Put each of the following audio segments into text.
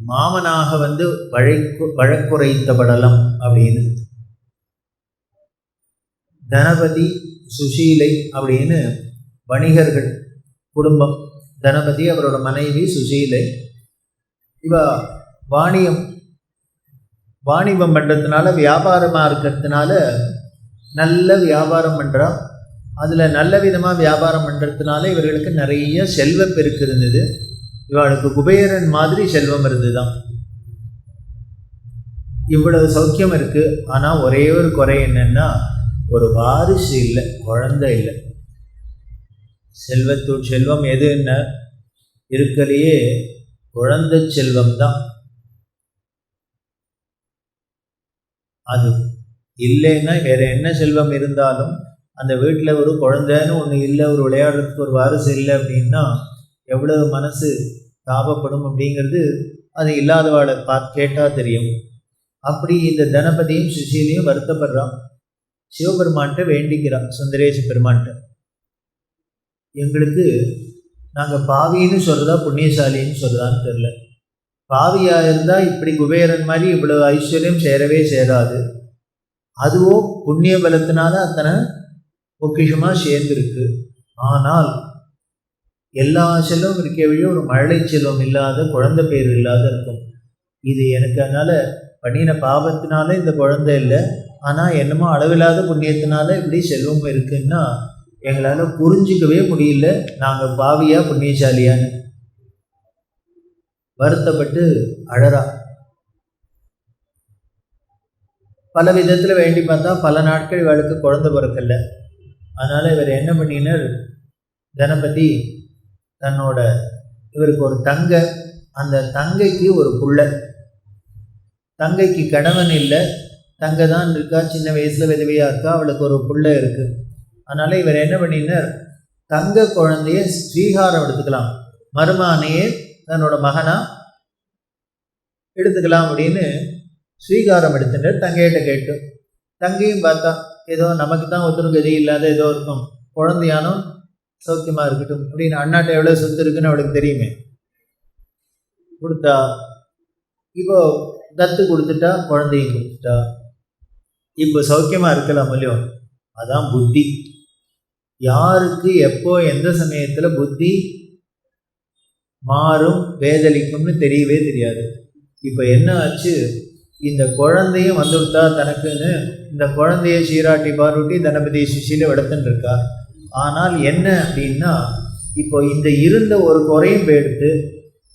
மாமனாக வந்து வழக்கு வழக்குரைத்தபடலம் அப்படின்னு. தனபதி சுசீலை அப்படின்னு வணிகர்கள் குடும்பம். தனபதி அவரோட மனைவி சுசீலை. இவ வாணியம் வாணிபம் பண்ணுறதுனால வியாபாரமாக இருக்கிறதுனால நல்ல வியாபாரம் பண்ணுறா அதில் நல்ல விதமாக வியாபாரம் பண்ணுறதுனால இவர்களுக்கு நிறைய செல்வப்பெருக்கு இருந்தது இவளுக்கு குபேரன் மாதிரி செல்வம் இருந்துதான். இவ்வளவு சௌக்கியம் இருக்கு. ஆனால் ஒரே ஒரு குறை என்னன்னா ஒரு வாரிசு இல்லை குழந்தை இல்லை. செல்வத்து செல்வம் எது என்ன? இருக்கலையே குழந்தை செல்வம் தான். அது இல்லைன்னா வேற என்ன செல்வம் இருந்தாலும் அந்த வீட்டில் ஒரு குழந்தைன்னு ஒன்று இல்லை ஒரு விளையாடுறதுக்கு ஒரு வாரிசு இல்லை அப்படின்னா எவ்வளவு மனசு தாபப்படும் அப்படிங்கிறது அது இல்லாதவாளை பா கேட்டால் தெரியும். அப்படி இந்த தனபதியும் சுசீலையும் வருத்தப்படுறான். சிவபெருமான்கிட்ட வேண்டிக்கிறான் சுந்தரேச பெருமான்கிட்ட. எங்களுக்கு நாங்கள் பாவின்னு சொல்கிறதா புண்ணியசாலின்னு சொல்கிறதான்னு தெரில பாவியாக இருந்தால் இப்படி குபேரன் மாதிரி இவ்வளோ ஐஸ்வர்யம் சேரவே சேராது. அதுவோ புண்ணிய பலத்தினால அத்தனை பொக்கிஷமாக சேர்ந்துருக்கு. ஆனால் எல்லா செல்வம் இருக்க வழி ஒரு மழலை செல்வம் இல்லாத குழந்தை பேர் இல்லாத இருக்கும். இது எனக்கு அதனால் பண்ணின பாவத்தினால இந்த குழந்தை இல்லை. ஆனால் என்னமோ அளவில்லாத புண்ணியத்தினால இப்படி செல்வம் இருக்குன்னா எங்களால் புரிஞ்சிக்கவே முடியல. நாங்கள் பாவியா புண்ணியசாலியான்னு. வருத்தப்பட்டு அழறா. பல விதத்தில் வேண்டி பார்த்தா பல நாட்கள் இவளுக்கு குழந்தை பிறக்கல. அதனால் இவர் என்ன பண்ணினார்? கணபதி தன்னோட இவருக்கு ஒரு தங்க அந்த தங்கைக்கு ஒரு புள்ள. தங்கைக்கு கணவன் இல்லை தங்கை தான் இருக்கா சின்ன வயசில் விதவையாக இருக்கா அவளுக்கு ஒரு புள்ள இருக்குது அதனால் இவர் என்ன பண்ணினார் தங்க குழந்தைய ஸ்ரீகாரம் எடுத்துக்கலாம். மருமானையே தன்னோட மகனா எடுத்துக்கலாம் அப்படின்னு ஸ்வீகாரம் எடுத்துட்டு தங்கையிட்ட கேட்டு தங்கையும் பார்த்தா ஏதோ நமக்கு தான் ஒத்துரும் கதி இல்லாத ஏதோ இருக்கும். குழந்தையானும் சௌக்கியமாக இருக்கட்டும் அப்படின்னு அண்ணாட்ட எவ்வளோ சொத்து இருக்குன்னு அவளுக்கு தெரியுமே. கொடுத்தா இப்போ தத்து கொடுத்துட்டா குழந்தையும் கொடுத்துட்டா. இப்போ சௌக்கியமாக இருக்கலாம் இல்லையோ அதான் புத்தி. யாருக்கு எப்போ எந்த சமயத்தில் புத்தி மாறும் வேதளிக்கும்னு தெரியவே தெரியாது. இப்போ என்ன ஆச்சு? இந்த குழந்தையும் வந்து கொடுத்தா தனக்குன்னு இந்த குழந்தைய சீராட்டி பாரூட்டி தனபதி சுஷில வளர்த்துன்னு இருக்கா? ஆனால் என்ன அப்படின்னா இப்போ இந்த இருந்த ஒரு குறையும் போயிடுத்து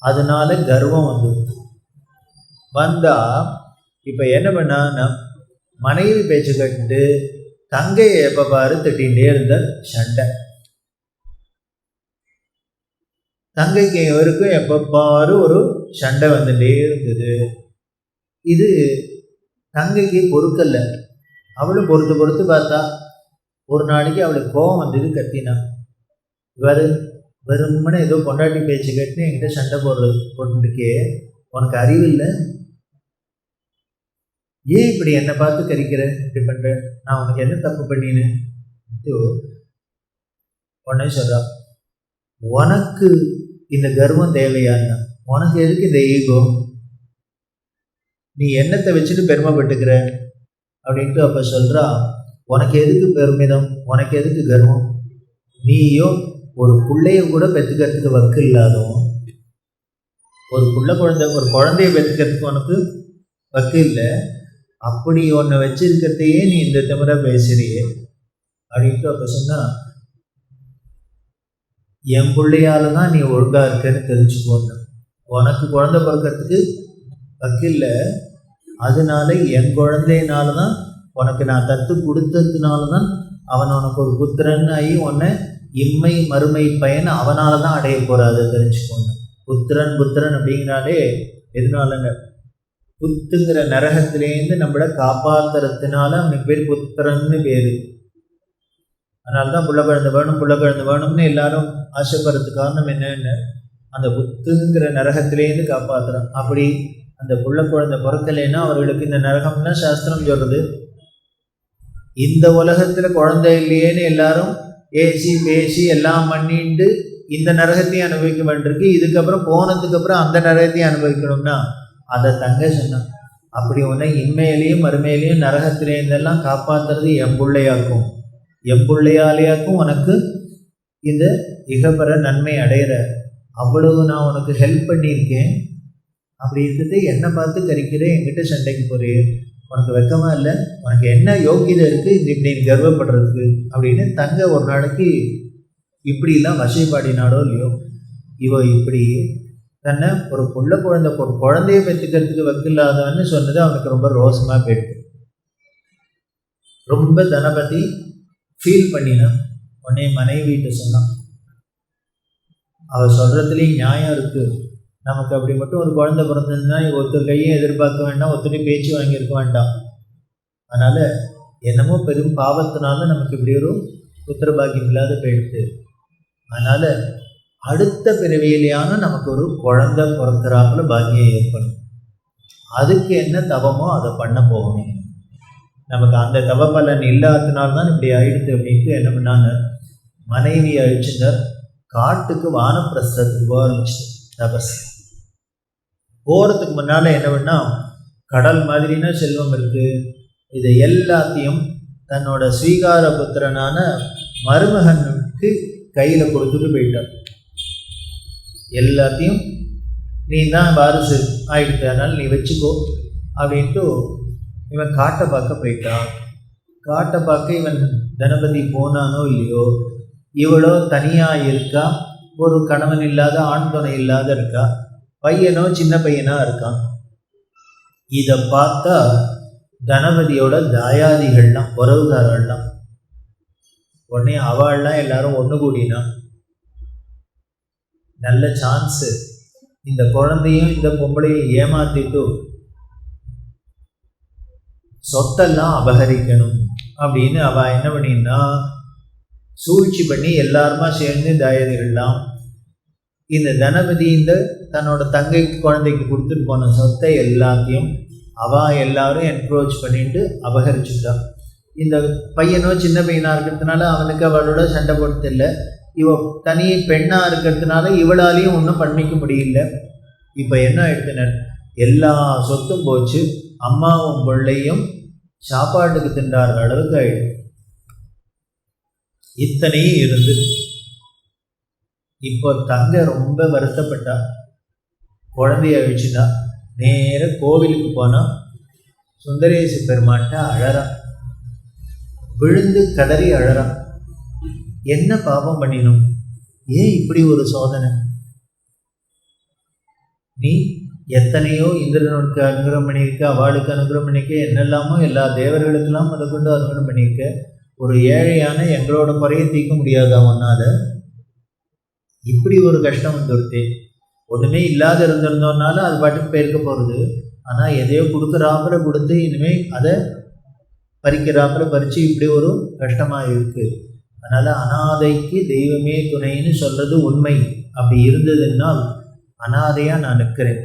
அதனால கர்வம் வந்து வந்தா இப்போ என்ன பண்ணா மனைவி பேச்சு கட்டு தங்கையை எப்போ பாரு திட்டிகிட்டே இருந்த சண்டை. தங்கைக்கு இவருக்கும் எப்போ பாரு ஒரு சண்டை வந்துட்டே இருந்தது. இது தங்கைக்கு பொறுக்கல்ல. அவளும் பொறுத்து பொறுத்து பார்த்தா ஒரு நாளைக்கு அவளுக்கு கோபம் வந்தது கத்தினா. இவர் வெறுமனே ஏதோ கொண்டாட்டி பேச்சு கேட்டு என்கிட்ட சண்டை போடுறது போட்டுருக்கே. உனக்கு அறிவு இல்லை? ஏன் இப்படி என்னை பார்த்து கறிக்கிற இப்படி பண்ணுற நான் உனக்கு என்ன தப்பு பண்ணினேன் உடனே சொல்றா. உனக்கு இந்த கர்வம் தேவையான்னா உனக்கு எதுக்கு இந்த ஈகோ நீ என்னத்தை வச்சுட்டு பெருமைப்பட்டுக்கிற? அப்படின்ட்டு அப்போ சொல்கிறா உனக்கு எதுக்கு பெருமிதம்? உனக்கு எதுக்கு கர்வம்? நீயோ ஒரு பிள்ளைய கூட பெற்றுக்கிறதுக்கு வக்கு இல்லாதவன். ஒரு புள்ள குழந்தை ஒரு குழந்தைய பெற்றுக்கிறதுக்கு உனக்கு வக்கு இல்லை. அப்படி உன்னை வச்சிருக்கிறதையே நீ இந்த திமிர பேசுறியே. அப்படின்ட்டு அப்போ சொன்னா என் பிள்ளையால தான் நீ ஒழுங்காக இருக்கன்னு தெரிஞ்சுக்கோன்னு. உனக்கு குழந்தை பிறக்கிறதுக்கு வக்கில்ல அதனால என் குழந்தையினால தான் உனக்கு நான் தத்து கொடுத்ததுனால தான் அவன் உனக்கு ஒரு புத்திரன் ஆகி உன்னை இம்மை மறுமை பயன் அவனால தான் அடைய போறாது தெரிஞ்சுக்கோங்க. புத்திரன் புத்திரன் அப்படிங்கிறாலே எதனாலங்க? புத்துங்கிற நரகத்திலேருந்து நம்மளை காப்பாத்துறதுனால அவனுக்கு பேர் புத்திரன்னு பேர். அதனால தான் புள்ள குழந்தை வேணும் புள்ள குழந்தை வேணும்னு எல்லாரும் ஆசைப்படுறதுக்கு காரணம் என்னன்னு? அந்த புத்துங்கிற நரகத்திலேருந்து காப்பாற்றுறான் அப்படி அந்த புள்ள குழந்தை பிறக்கலைன்னா அவர்களுக்கு இந்த நரகம்னா சாஸ்திரம் சொல்கிறது இந்த உலகத்தில் குழந்தை இல்லையேன்னு எல்லாரும் ஏசி பேசி எல்லாம் பண்ணிட்டு இந்த நரகத்தையும் அனுபவிக்க வேண்டியிருக்கு இதுக்கப்புறம் போனதுக்கு அப்புறம் அந்த நரகத்தையும் அனுபவிக்கணும்னா அதை தங்க சொன்னான் அப்படி உன்னை இன்மையிலையும் மறுமையிலையும் நரகத்திலேருந்தெல்லாம் காப்பாத்துறது என் பிள்ளையாக்கும். என் பிள்ளையாலேயாக்கும் உனக்கு இந்த இகபர நன்மை அடையிற. அவ்வளவு நான் உனக்கு ஹெல்ப் பண்ணியிருக்கேன். அப்படி இருந்துட்டு என்னை பார்த்து கறிக்கிறேன் என்கிட்ட சண்டைக்கு போறேன் உனக்கு வெக்கமா இல்லை? உனக்கு என்ன யோக்கியதை இருக்குது இது இப்படி நீ கர்வப்படுறதுக்கு அப்படின்னு தங்க ஒரு நாளைக்கு இப்படிலாம் வசைப்பாடினாலோ இல்லையோ இவ இப்படி தன்னை ஒரு புள்ள குழந்தை ஒரு குழந்தைய பெற்றுக்கிறதுக்கு வக்கில்லாதவன்னு சொன்னது அவனுக்கு ரொம்ப ரோசமாக போயிடுது. ரொம்ப தனபதி ஃபீல் பண்ணினான் உன்னை மனைவிட்டு சொன்னான். அவள் சொல்கிறதுலேயும் நியாயம் இருக்குது நமக்கு அப்படி மட்டும் ஒரு குழந்தை பிறந்ததுன்னா ஒருத்தர் கையும் எதிர்பார்க்க வேண்டாம் ஒருத்தரையும் பேச்சு வாங்கியிருக்க வேண்டாம். அதனால் என்னமோ பெரும் பாவத்தினால நமக்கு இப்படி ஒரு புத்திர பாக்கியம் இல்லாத போயிடுது. அதனால் அடுத்த பிறவியிலேயான நமக்கு ஒரு குழந்தை பிறக்கிறாப்புல பாக்கியம் ஏற்படும். அதுக்கு என்ன தவமோ அதை பண்ண போகணும். நமக்கு அந்த தவ பலன் இப்படி ஆயிடுது அப்படின்ட்டு என்ன பண்ணாங்க? மனைவி அழிச்சிருந்தார் காட்டுக்கு வானப்பிரசத்துக்கு போக ஆரம்பிச்சு தபஸ். போகிறதுக்கு முன்னால் என்ன பண்ணால் கடல் மாதிரினா செல்வம் இருக்குது இதை எல்லாத்தையும் தன்னோட ஸ்வீகார புத்திரனான மருமகனுக்கு கையில் கொடுத்துட்டு போயிட்டான். எல்லாத்தையும் நீ தான் வாரிசு ஆயிடுத்து அதனால் நீ வச்சுக்கோ அப்படின்ட்டு இவன் காட்டை பார்க்க போயிட்டான். காட்டை பார்க்க இவன் தனபதி போனானோ இல்லையோ இவளோ தனியாக இருக்கா? ஒரு கணவன் இல்லாத ஆண் துணை இல்லாத இருக்கா? பையனோ சின்ன பையனா இருக்கான் இதை பார்த்தா கணபதியோட தாயாதிகள்லாம் உறவுகாரர்கள்லாம் உடனே அவள்லாம் எல்லாரும் ஒன்று கூடினா நல்ல சான்ஸு இந்த குழந்தையும் இந்த பொம்பளையும் ஏமாத்திட்டு சொத்தெல்லாம் அபகரிக்கணும் அப்படின்னு அவள் என்ன பண்ணினா சூழ்ச்சி பண்ணி எல்லாருமா சேர்ந்து தாயாதிகள்லாம் இந்த தனபதி இந்த தன்னோட தங்கை குழந்தைக்கு கொடுத்துட்டு போன சொத்தை எல்லாத்தையும் அவ எல்லாரும் என்க்ரோச் பண்ணிட்டு அபகரிச்சுட்டான் இந்த பையனோ சின்ன பையனாக இருக்கிறதுனால அவனுக்கு அவளோட சண்டை போடுறது இல்லை இவ தனி பெண்ணாக இருக்கிறதுனால இவளாலையும் ஒன்றும் பண்ணிக்க முடியல. இப்போ என்ன ஆயிடுத்துனர் எல்லா சொத்தும் போச்சு. அம்மாவும் பிள்ளையும் சாப்பாட்டுக்கு திண்டாடுற அளவுக்கு ஆயிடுது இத்தனையும் இருந்து இப்போ தங்க ரொம்ப வருத்தப்பட்டா. குழந்தைய அழிச்சுட்டா நேர கோவிலுக்கு போனா சுந்தரேச பெருமாட்ட அழறான் விழுந்து கதறி அழறான் என்ன பாவம் பண்ணினோம்? ஏன் இப்படி ஒரு சோதனை? நீ எத்தனையோ இந்திரனுக்கு அனுகிரகம் பண்ணியிருக்க அவளுக்கு அனுகிரகம் பண்ணியிருக்க என்னெல்லாமோ எல்லா தேவர்களுக்கெல்லாம் அதை கொண்டு அனுகிரகம் பண்ணியிருக்க. ஒரு ஏழையான எங்களோட குறையை தீர்க்க முடியாதா ஒன்னால இப்படி ஒரு கஷ்டம் வந்துடுது ஒன்றுமே இல்லாத இருந்திருந்தோம்னால அது பாட்டுக்கு போயிருக்க போகிறது ஆனால் எதையோ கொடுக்குறாப்புல கொடுத்து இனிமேல் அதை பறிக்கிறாப்புல பறித்து இப்படி ஒரு கஷ்டமாக இருக்குது அதனால் அனாதைக்கு தெய்வமே துணைன்னு சொல்கிறது உண்மை. அப்படி இருந்ததுன்னால் அனாதையாக நான் நிற்கிறேன்.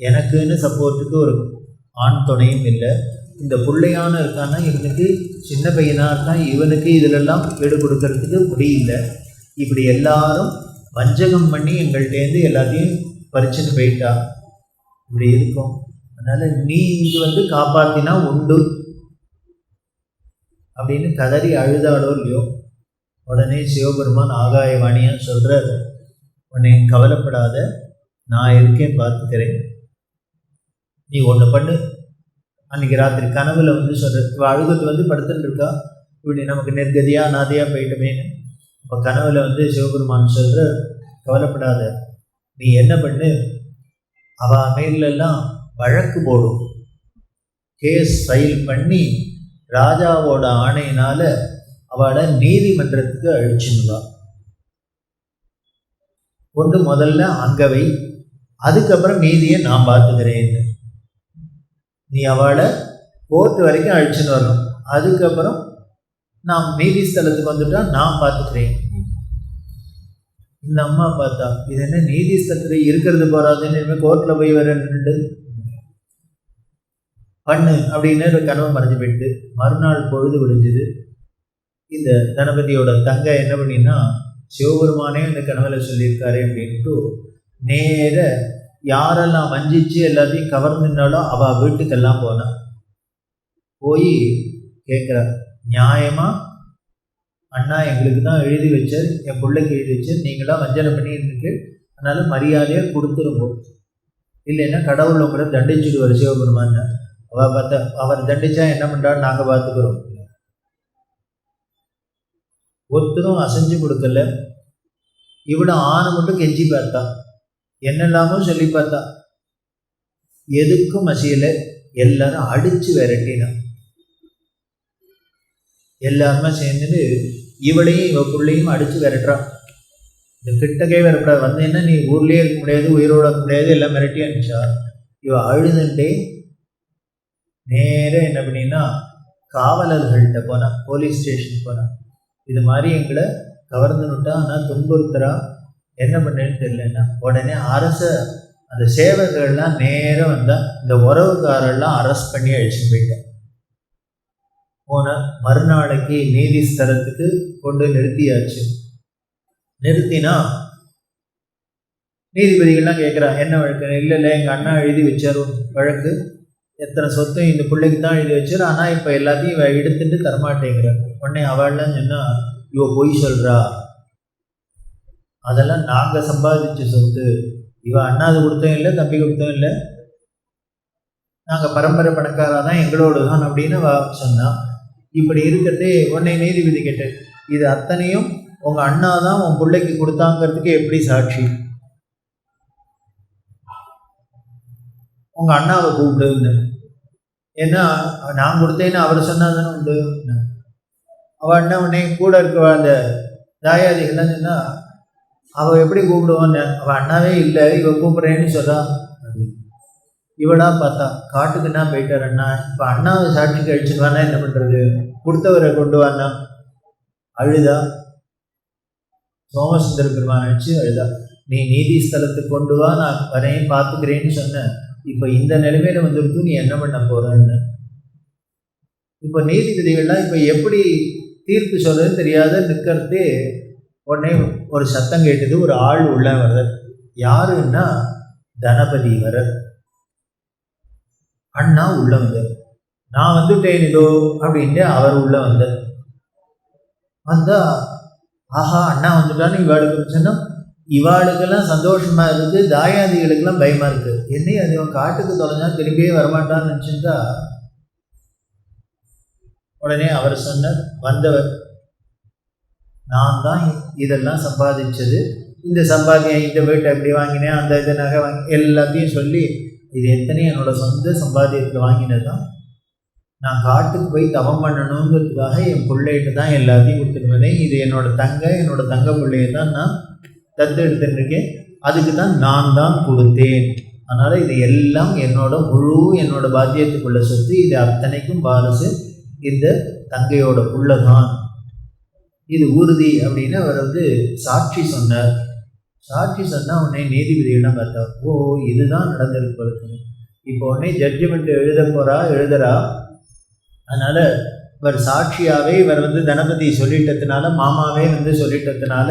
எனக்குன்னு சப்போர்ட்டுக்கு ஒரு ஆண் துணையும் இல்லை. இந்த பிள்ளையான இருக்கான்னா இவனுக்கு சின்ன பையனாக இருக்கான் இவனுக்கு இதிலெல்லாம் வீடு கொடுக்கறதுக்கு முடியல. இப்படி எல்லாரும் வஞ்சகம் பண்ணி எங்கள்கிட்டேருந்து எல்லாத்தையும் பறிச்சுட்டு போயிட்டா? இப்படி இருக்கும். அதனால் நீ இங்கே வந்து காப்பாற்றினா உண்டு. அப்படின்னு கதறி அழுதாடோ இல்லையோ உடனே சிவபெருமான் ஆகாயவாணியாக சொல்கிறார் உன்னை கவலைப்படாத நான் இருக்கேன் பார்த்துக்கிறேன். நீ ஒன்று பண்ணு. அன்றைக்கி ராத்திரி கனவுல வந்து சொல்கிற இப்போ அழுகுது வந்து படுத்துட்டு இருக்கா? இப்படி நமக்கு நெற்கதியாக நாதையாக போயிட்டோமேன்னு. இப்போ கனவுல வந்து சிவபெருமான் சொல்கிற கவலைப்படாத. நீ என்ன பண்ணு? அவ மேலெல்லாம் வழக்கு போடும். கேஸ் ஃபைல் பண்ணி ராஜாவோட ஆணையினால அவளை நீதிமன்றத்துக்கு அழிச்சுடுவா கொண்டு முதல்ல அங்கவை அதுக்கப்புறம் மீதியை நான் பார்த்துக்கிறேன்னு. நீ அவளை கோர்ட்டு வரைக்கும் அழிச்சுன்னு வரணும். அதுக்கப்புறம் நான் மீதி ஸ்தலத்துக்கு வந்துட்டா நான் பார்த்துக்கிறேன். இந்த அம்மா பார்த்தா இது என்ன நீதி ஸ்தலத்தில் இருக்கிறது போறாதுன்னு இனிமேல் கோர்ட்டில் போய் வரேன்னுட்டு பண்ணு அப்படின்னு ஒரு கனவு மறைஞ்சு போயிட்டு மறுநாள் பொழுது விடிஞ்சுது. இந்த கணபதியோட தங்க என்ன பண்ணினா சிவபெருமானே இந்த கனவுல சொல்லியிருக்காரு அப்படின்ட்டு நேர யாரெல்லாம் வஞ்சிச்சு எல்லாத்தையும் கவர்ந்துனாலோ அவள் வீட்டுக்கெல்லாம் போனான் போய் கேட்குறான் நியாயமா? அண்ணா எங்களுக்கு தான் எழுதி வச்சார் என் பிள்ளைக்கு எழுதி வச்சார் நீங்களாம் வஞ்சனை பண்ணிட்டு அதனால மரியாதையாக கொடுத்துருங்க. இல்லைன்னா கடவுள் உங்களை தண்டிச்சுடுவார் சிவபெருமான் அவ பார்த்த அவர் தண்டிச்சா என்ன பண்ணுறான்னு நாங்கள் பார்த்துக்கிறோம். ஒருத்தரும் அசைஞ்சு கொடுக்கல. இவ்வளோ ஆணை மட்டும் கெஞ்சி பார்த்தா. என்னெல்லாமோ சொல்லி பார்த்தா. எதுக்கும் மசியலை எல்லாரும் அடிச்சு விரட்டினான் எல்லாருமே சேர்ந்துட்டு இவளையும் இவ பிள்ளையும் அடித்து விரட்டுறான். இந்த கிட்டக்கே வரக்கூடாது என்ன நீ ஊர்லேயே இருக்க முடியாது உயிரோட இருக்க முடியாது எல்லாம் மிரட்டி அனுப்பிச்சா? இவ அழுதுண்டே நேராக என்ன பண்ணினா காவலர்கள்ட்ட போனான் போலீஸ் ஸ்டேஷன் போனான் இது மாதிரி எங்களை கவர்ந்துனுட்டா ஆனால் துன்புறுத்துறா என்ன பண்ணேன்னு தெரியலன்னா உடனே அரச அந்த சேவகர்கள்லாம் நேராக வந்தால் இந்த உறவுக்காரெல்லாம் அரெஸ்ட் பண்ணி அழிச்சுட்டு போயிட்டேன் போன மறுநாளைக்கு நீதி ஸ்தலத்துக்கு கொண்டு நிறுத்தியாச்சு. நிறுத்தினா நீதிபதிகள்லாம் கேட்குறா என்ன வழக்கு இல்லை இல்லை எங்கள் அண்ணா எழுதி வச்சார். வழக்கு. எத்தனை சொத்தும் இந்த பிள்ளைக்கு தான் எழுதி வச்சார். ஆனால் இப்போ எல்லாத்தையும் இவ எடுத்துட்டு தரமாட்டேங்கிறார் உடனே அவள்லாம் சொன்னா இவ பொய் சொல்கிறா அதெல்லாம் நாங்கள் சம்பாதிச்ச சொத்து. இவ அண்ணாது கொடுத்தோம் இல்லை தம்பி கொடுத்தோம் இல்லை. நாங்கள் பரம்பரை பணக்காரா தான் எங்களோடு தான் அப்படின்னு சொன்னான் இப்படி இருக்கிறதே உன்னை நீதிபதி கேட்டேன் இது அத்தனையும் உங்கள் அண்ணா தான் உன் பிள்ளைக்கு கொடுத்தாங்கிறதுக்கு எப்படி சாட்சி? உங்கள் அண்ணாவை கூப்பிடுன்னு ஏன்னா நான் கொடுத்தேன்னு அவர் சொன்னாதானே உண்டு? அவள் அண்ணா உடனே கூட இருக்க அந்த தாயாதிகள்லாம் சொன்னா அவள் எப்படி கூப்பிடுவான்னு? அவள் அண்ணாவே இல்லை இவ கூப்பிட்றேன்னு சொல்கிறான் இவளா பார்த்தா காட்டுக்குன்னா போயிட்டார் அண்ணா இப்போ அண்ணாவை சாட்சி கழிச்சுட்டு என்ன பண்ணுறது கொடுத்தவரை கொண்டு வாண்ணா. அழுதா. சோமசுந்தர பெருமான் வச்சு அழுதா. நீ நீதி ஸ்தலத்துக்கு கொண்டு வா நான் வரையும் பார்த்துக்கிறேன்னு சொன்னேன் இப்போ இந்த நிலைமையில வந்துருக்கு நீ என்ன பண்ண போறன்னு. இப்போ நீதிபதிகள்லாம் இப்போ எப்படி தீர்ப்பு சொல்றதுன்னு தெரியாத நிற்கிறது உடனே ஒரு சத்தம் கேட்டது ஒரு ஆள் உள்ள வர்றார் யாருன்னா தனபதி வர்றார் அண்ணா உள்ள வந்தார். நான் வந்துட்டேன் இதோ அப்படின்ட்டு அவர் உள்ள வந்தார். வந்தா ஆஹா அண்ணா வந்துட்டான்னு இவாளுக்கு சொன்னா இவாளுக்கெல்லாம் சந்தோஷமா இருக்கு தாயாதிகளுக்கெல்லாம் பயமா இருக்கு. என்னையும் அது இவன் காட்டுக்கு தொலைஞ்சா திரும்பியே வரமாட்டான்னு நினச்சிருந்தா உடனே அவர் சொன்னார் வந்தவர் நான் தான் இதெல்லாம் சம்பாதிச்சது. இந்த சம்பாத்தியம் இந்த வீட்டை எப்படி வாங்கினேன் அந்த இது நகை வாங்கி எல்லாத்தையும் சொல்லி இது எத்தனையும் என்னோட சொந்த சம்பாத்தியத்தில் வாங்கினது தான் நான் காட்டுக்கு போய் தவம் பண்ணணுங்கிறதுக்காக என் பிள்ளைகிட்ட தான் எல்லாத்தையும் கொடுத்துருவேன் இது என்னோட தங்க என்னோட தங்க பிள்ளையை தான் நான் தத்து எடுத்துருக்கேன் அதுக்கு தான் நான் தான் கொடுத்தேன். அதனால் இது எல்லாம் என்னோட முழு என்னோட பாத்தியத்துக்குள்ள சொத்து. இது அத்தனைக்கும் வாரசு இந்த தங்கையோட புள்ள தான் இது உறுதி அப்படின்னு அவர் வந்து சாட்சி சொன்னார். சாட்சி சொன்னால் உன்னை நீதிபதியிடம் பார்த்தா ஓ இதுதான் நடந்திருக்கு இப்போ உடனே ஜட்ஜ்மெண்ட் எழுத போகிறா எழுதுறா. அதனால் இவர் சாட்சியாகவே இவர் வந்து தனபதி சொல்லிட்டதுனால மாமாவே வந்து சொல்லிட்டதுனால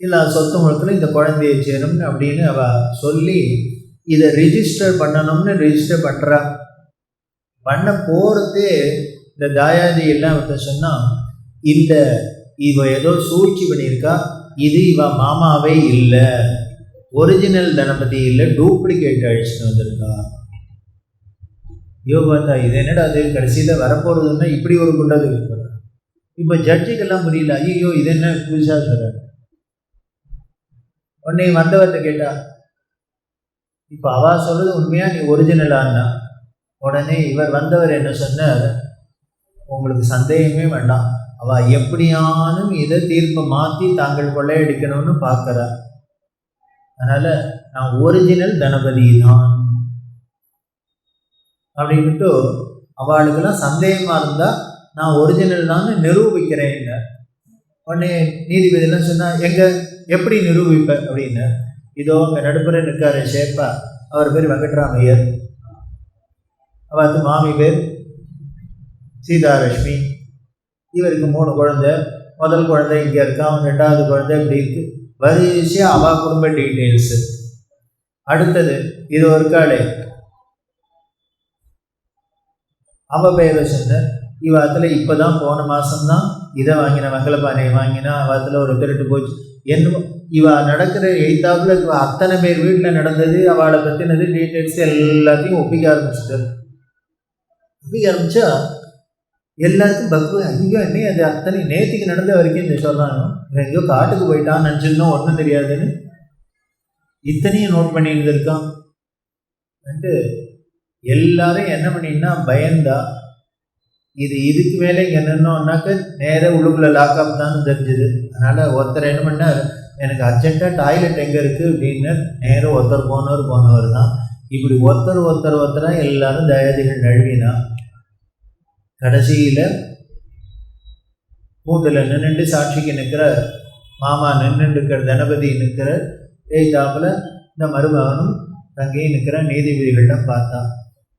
இல்லை சொத்து முழுக்கில் இந்த குழந்தையை சேரும் அப்படின்னு அவ சொல்லி இதை ரிஜிஸ்டர் பண்ணணும்னு ரிஜிஸ்டர் பண்ணுறா பண்ண போகிறதே இந்த தாயாதி எல்லாம் சொன்னால் இந்த இவ ஏதோ சூழ்ச்சி பண்ணியிருக்கா இது இவ மாமாவே இல்லை. ஒரிஜினல் தனபதி இல்லை டூப்ளிகேட் அழிச்சுட்டு வந்திருக்கா. ஐயோ பார்த்தா இது என்னடா அது கடைசியில் வரப்போகிறதுன்னா இப்படி ஒரு குண்டது இருக்கு இப்போ ஜட்ஜுக்கெல்லாம் புரியல. ஐயோ இது என்ன புதுசாக சொல்கிறார் உடனே வந்தவர்கிட்ட கேட்டா இப்போ அவா சொல்றது உண்மையாக நீ ஒரிஜினலான்னா உடனே இவர் வந்தவர் என்ன சொன்னார்? உங்களுக்கு சந்தேகமே வேண்டாம். அவள் எப்படியானும் இதை தீர்ப்பை மாற்றி தாங்கள் கொள்ளையடிக்கணும்னு பார்க்குறா. அதனால் நான் ஒரிஜினல் தனபதி தான் அப்படின்ட்டு அவளுக்கெல்லாம் சந்தேகமாக இருந்தால் நான் ஒரிஜினல் தான் நிரூபிக்கிறேன் உடனே நீதிபதியெல்லாம் சொன்னால் எங்கே எப்படி நிரூபிப்ப? அப்படின்னு. இதோ அங்கே நடுப்புற நிற்காரு ஷேப்பா அவர் பேர் வெங்கட்ராமையர். அவருக்கு மாமி பேர் சீதாலட்சுமி. இவருக்கு மூணு குழந்தை. முதல் குழந்தை இங்கே இருக்கான் ரெண்டாவது குழந்தை இப்படி இருக்கு? வரிசையாக அவ குடும்ப டீட்டெயில்ஸு அடுத்தது இது ஒரு காலே அவ பேரை சொன்ன இவ அதில் இப்போ தான் போன மாதம்தான் இதை வாங்கின மங்களபானையை வாங்கினா அவ ஒரு திருட்டு போச்சு. என்ன இவ நடக்கிற எய்த்தாப்புல அத்தனை பேர் வீட்டில் நடந்தது அவளை பற்றினது டீட்டெயில்ஸ் எல்லாத்தையும் ஒப்பிக்க ஆரம்பிச்சிட்டார் ஒப்பிக்க ஆரம்பிச்சா எல்லாருக்கும் பக்கு ஐயோ என்ன அது அத்தனை நேற்றுக்கு நடந்த வரைக்கும் இந்த சொல்கிறாங்க இவன் எங்கேயோ காட்டுக்கு போயிட்டான் நினச்சிருந்தோம் ஒன்றும் தெரியாதுன்னு. இத்தனையும் நோட் பண்ணி இருக்கான் வந்துட்டு எல்லாரும் என்ன பண்ணினா பயந்தா இது இதுக்கு மேலே இங்கே நின்னோன்னாக்க நேராக உள்ளுக்குள்ளே லாக்அப் தான் தெரிஞ்சுது. அதனால் ஒருத்தர் என்ன பண்ணார் எனக்கு அர்ஜென்ட்டாக டாய்லெட் எங்கே இருக்குது அப்படின்னு நேராக ஒருத்தர் போனவர் போனவர் தான். இப்படி ஒருத்தர் ஒருத்தர் ஒருத்தராக எல்லாரும் தயாதிகள் நழுவினா கடைசியில் கூண்டில் நின்றுண்டு சாட்சிக்கு நிற்கிற மாமா நின்றுட்டு தணபதி தனபதி நிற்கிற எய்தாப்பில் இந்த மருமகனும் தங்கையும் நிற்கிற நீதிபதிகளிடம் பார்த்தான்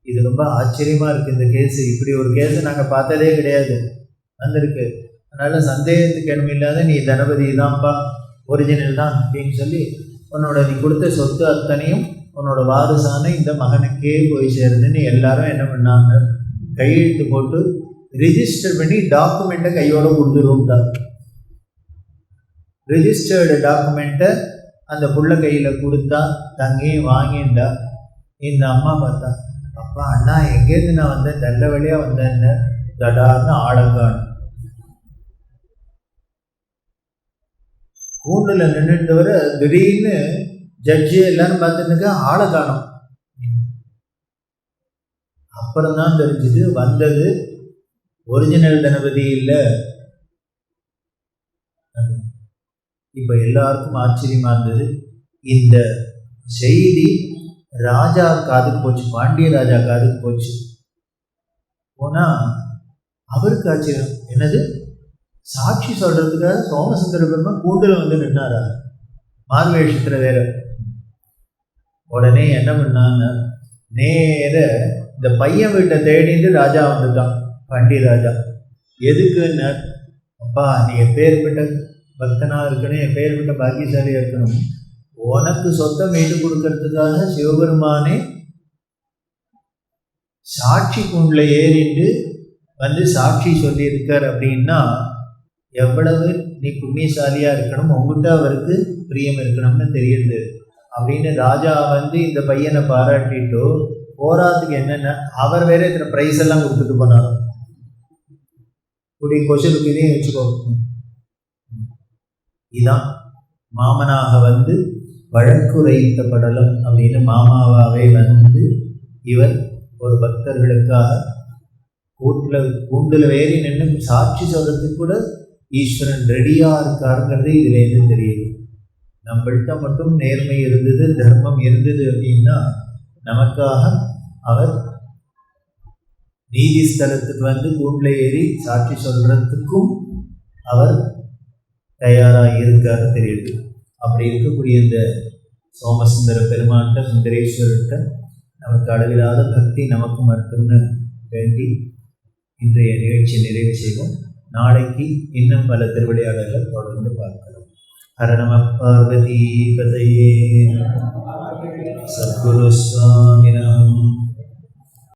இது ரொம்ப ஆச்சரியமாக இருக்குது இந்த கேஸு இப்படி ஒரு கேஸை நாங்கள் பார்த்ததே கிடையாது. வந்திருக்கு. அதனால் சந்தேகத்துக்கு இடமில்லாத நீ தனபதி தான்ப்பா ஒரிஜினல் தான் அப்படின்னு சொல்லி உன்னோட நீ கொடுத்த சொத்து அத்தனையும் உன்னோட வாரிசான இந்த மகனுக்கே போய் சேருதுன்னு எல்லாரும் என்ன பண்ணாங்க? கையெழுத்து போட்டு ரிஜிஸ்டர் பண்ணி டாக்குமெண்ட்டை கையோட கொடுத்துருவோம்டா. ரிஜிஸ்டர்டு டாக்குமெண்ட்டை அந்த புள்ள கையில் கொடுத்தா தங்கையும் வாங்கிண்டா இந்த அம்மா பார்த்தா அப்பா அண்ணா எங்கேருந்து நான் வந்தேன்? நல்ல வழியாக வந்தேன்னு. தடார்னு ஆழங்கான் கூண்டில் நின்றுட்டு வர திடீர்னு ஜட்ஜி எல்லாரும் பார்த்துட்டு ஆளை காணும். அப்புறம் தான் தெரிஞ்சுது வந்தது. ஒரிஜினல் தனபதி இல்லை. இப்போ எல்லாருக்கும் ஆச்சரியமாக இருந்தது. இந்த செய்தி ராஜா காதுக்கு போச்சு பாண்டிய ராஜா காதுக்கு போச்சு. போனால் அவருக்கு ஆச்சரியம். என்னது? சாட்சி சொல்கிறதுக்காக சோமசுந்தர பெருமை கூண்டில் வந்து நின்னாரா? மார்வேஷத்தில் வேற உடனே என்ன பண்ணான்னு நேர இந்த பையன் வீட்டை தேடிட்டு ராஜா வந்துட்டான். பண்டி ராஜா. எதுக்குன்னு? அப்பா நீ என் எப்பேற்பட்ட பக்தனாக இருக்கணும் என் எப்பேற்பட்ட பாக்கியசாலியாக இருக்கணும். உனக்கு சொத்தை மீட்டு கொடுக்கறதுக்காக சிவபெருமானே சாட்சி குண்டில் ஏறிட்டு வந்து சாட்சி சொல்லியிருக்கார் அப்படின்னா எவ்வளவு நீ புண்ணியசாலியாக இருக்கணும் உங்ககிட்ட அவருக்கு பிரியம் இருக்கணும்னு தெரியுது. அப்படின்னு ராஜா வந்து இந்த பையனை பாராட்டிட்டோ போராதுக்கு என்னென்ன? அவர் வேற இத்தனை ப்ரைஸ் எல்லாம் கொடுத்துட்டு போனார். இப்படி கொஷனுக்கு இதையும் வச்சுக்கோ. இதான் மாமனாக வந்து வழக்குரைத்த படலம் அப்படின்னு மாமாவாவே வந்து இவர் ஒரு பக்தர்களுக்காக கூட்டில் கூண்டில் வேறி நின்று சாட்சி சொல்றதுக்கு கூட ஈஸ்வரன் ரெடியாக இருக்காருங்கிறது இதுலேருந்து தெரியுது. நம்மள்கிட்ட மட்டும் நேர்மை இருந்தது தர்மம் இருந்தது அப்படின்னா நமக்காக அவர் நீதி ஸ்தலத்துக்கு வந்து கூண்டில் ஏறி சாட்சி சொல்றதுக்கும் அவர் தயாராக இருக்காரு தெரியுது. அப்படி இருக்கக்கூடிய இந்த சோமசுந்தர பெருமான்கிட்ட சுந்தரேஸ்வரர்கிட்ட நமக்கு அளவில்லாத பக்தி நமக்கு மட்டும்னு வேண்டி இன்றைய நிகழ்ச்சி நிறைவு செய்வோம். நாளைக்கு இன்னும் பல திருவிளையாடல்கள் தொடர்ந்து பார்க்கலாம். ஹரணம பார்வதி பதையே. சத்குரு சுவாமினம்